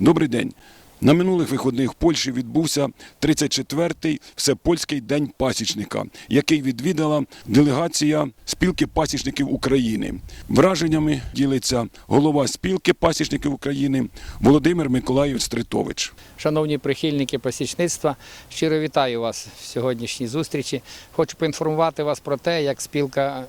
Добрий день. На минулих виходних в Польщі відбувся 34-й Всепольський день пасічника, який відвідала делегація спілки пасічників України. Враженнями ділиться голова спілки пасічників України Володимир Миколаїв Стритович. Шановні прихильники пасічництва, щиро вітаю вас в сьогоднішній зустрічі. Хочу поінформувати вас про те, як спілка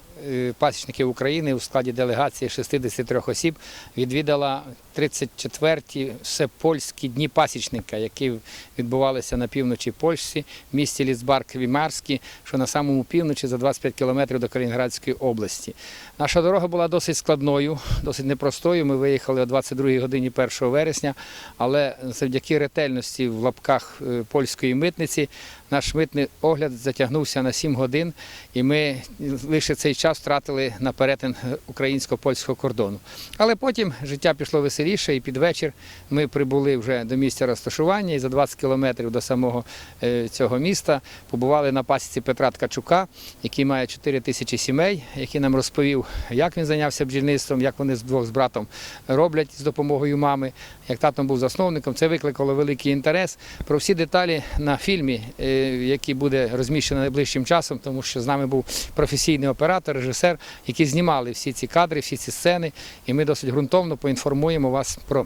пасічників України у складі делегації 63 осіб відвідала 34-ті всепольські дні пасічника, які відбувалися на півночі Польщі, в місті Ліцбарк Вімарський, що на самому півночі за 25 кілометрів до Калінінградської області. Наша дорога була досить складною, досить непростою. Ми виїхали о 22 годині 1 вересня, але завдяки ретельності в лапках е, польської митниці наш митний огляд затягнувся на 7 годин, і ми лише цей час втратили на перетин українсько-польського кордону. Але потім життя пішло веселіше, і під вечір ми прибули вже до місця розташування і за 20 кілометрів до самого е, цього міста побували на пасіці Петра Ткачука, який має 4 тисячі сімей, який нам розповів, як він зайнявся бджільництвом, як вони з двох з братом роблять з допомогою мами, як татом був засновником. Це викликало великий інтерес. Про всі деталі на фільмі, е, який буде розміщений найближчим часом, тому що з нами був професійний оператор, режисер, які знімали всі ці кадри, всі ці сцени, і ми досить ґрунтовно поінформуємо вас про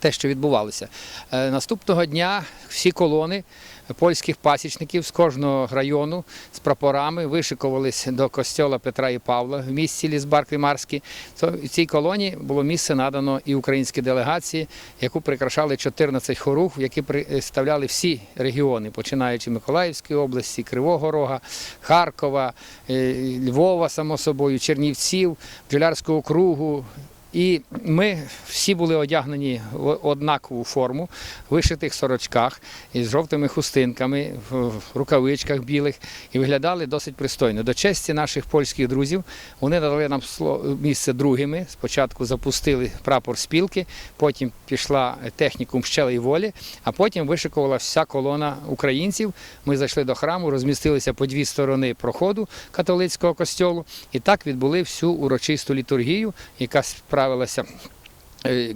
те, що відбувалося. Е, Наступного дня всі колони польських пасічників з кожного району з прапорами вишикувалися до костьола Петра і Павла в місті Лісбарк Вімарський. В цій колонії було місце надано і українській делегації, яку прикрашали 14 хоруг, які представляли всі регіони, починаючи Миколаївської області, Кривого Рога, Харкова, е, Львова, само собою, Чернівців, Бджолярського округу, і ми всі були одягнені в однакову форму, в вишитих сорочках із жовтими хустинками, в рукавичках білих, і виглядали досить пристойно. До честі наших польських друзів вони надали нам місце другими. Спочатку запустили прапор спілки, потім пішла технікум щели і волі, а потім вишикувала вся колона українців. Ми зайшли до храму, розмістилися по дві сторони проходу католицького костьолу, і так відбули всю урочисту літургію, яка справилася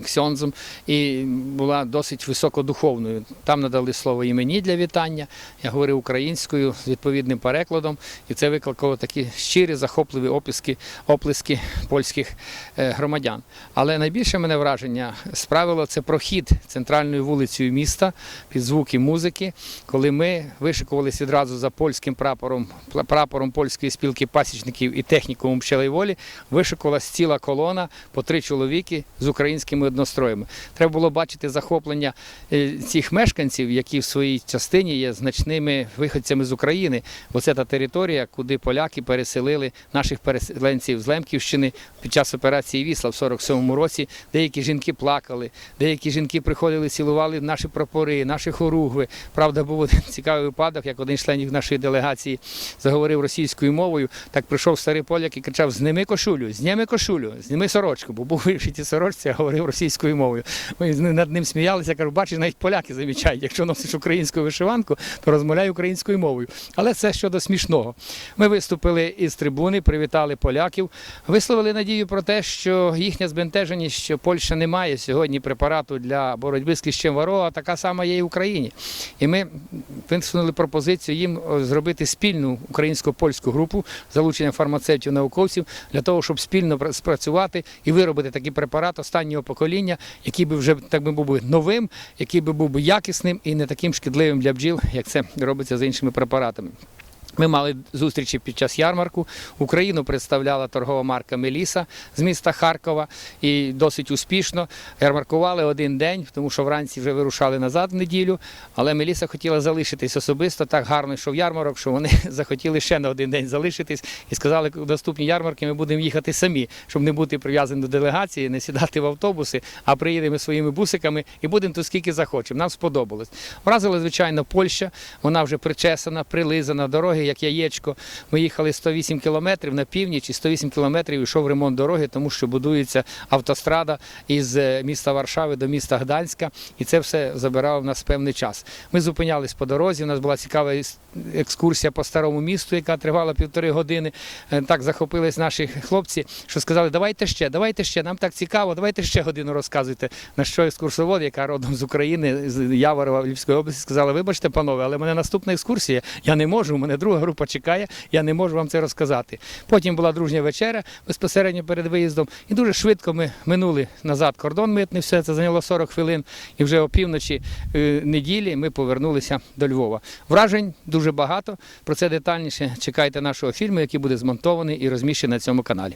ксьонзом і була досить високодуховною. Там надали слово і мені для вітання. Я говорив українською з відповідним перекладом, і це викликало такі щирі, захопливі описки, оплески польських е, громадян. Але найбільше мене враження справило це прохід центральною вулицею міста під звуки музики, коли ми вишикувалися відразу за польським прапором, прапором польської спілки пасічників і технікумом пчелей волі, вишикувалась ціла колона по три чоловіки з українськими одностроями. Треба було бачити захоплення е, цих мешканців, які в своїй частині є значними виходцями з України. Бо це та територія, куди поляки переселили наших переселенців з Лемківщини під час операції Вісла в 47-му році. Деякі жінки плакали, деякі жінки приходили, цілували наші прапори, наші хоругви. Правда, був один цікавий випадок, як один членів нашої делегації заговорив російською мовою. Так прийшов старий поляк і кричав: Зніми кошулю, зніми кошулю, зніми сорочку, бо був вишиті сорочці, а говорив російською мовою. Ми над ним сміялися, кажу, бачиш, навіть поляки замічають, якщо носиш українську вишиванку, то розмовляй українською мовою. Але це щодо смішного. Ми виступили із трибуни, привітали поляків, висловили надію про те, що їхня збентеженість, що Польща не має сьогодні препарату для боротьби з кліщем ворога, така сама є і в Україні. І ми висунули пропозицію їм зробити спільну українсько-польську групу з залученням фармацевтів, науковців для того, щоб спільно спрацювати і виробити такий препарат останнього покоління, який би вже так би був би новим, який би був би якісним і не таким шкідливим для бджіл, як це робиться з іншими препаратами. Ми мали зустрічі під час ярмарку. Україну представляла торгова марка Меліса з міста Харкова і досить успішно. Ярмаркували один день, тому що вранці вже вирушали назад в неділю. Але Меліса хотіла залишитись особисто. Так гарно йшов ярмарок, що вони захотіли ще на один день залишитись і сказали, в наступні ярмарки ми будемо їхати самі, щоб не бути прив'язані до делегації, не сідати в автобуси, а приїдемо своїми бусиками і будемо тут скільки захочемо. Нам сподобалось. Вразила, звичайно, Польща. Вона вже причесана, прилизана, дороги як яєчко. Ми їхали 108 кілометрів на північ і 108 кілометрів йшов ремонт дороги, тому що будується автострада із е, міста Варшави до міста Гданська, і це все забирало в нас певний час. Ми зупинялись по дорозі. У нас була цікава екскурсія по старому місту, яка тривала півтори години. Е, Так захопились наші хлопці, що сказали, давайте ще, давайте ще, нам так цікаво, давайте ще годину розказуйте. На що екскурсовод, яка родом з України, з Яворова Львівської області, сказала, вибачте, панове, але в мене наступна екскурсія, я не можу, у мене друга група чекає, я не можу вам це розказати. Потім була дружня вечеря безпосередньо перед виїздом, і дуже швидко ми минули назад кордон митний, все це зайняло 40 хвилин, і вже опівночі е, неділі ми повернулися до Львова. Вражень дуже багато. Про це детальніше чекайте нашого фільму, який буде змонтований і розміщений на цьому каналі.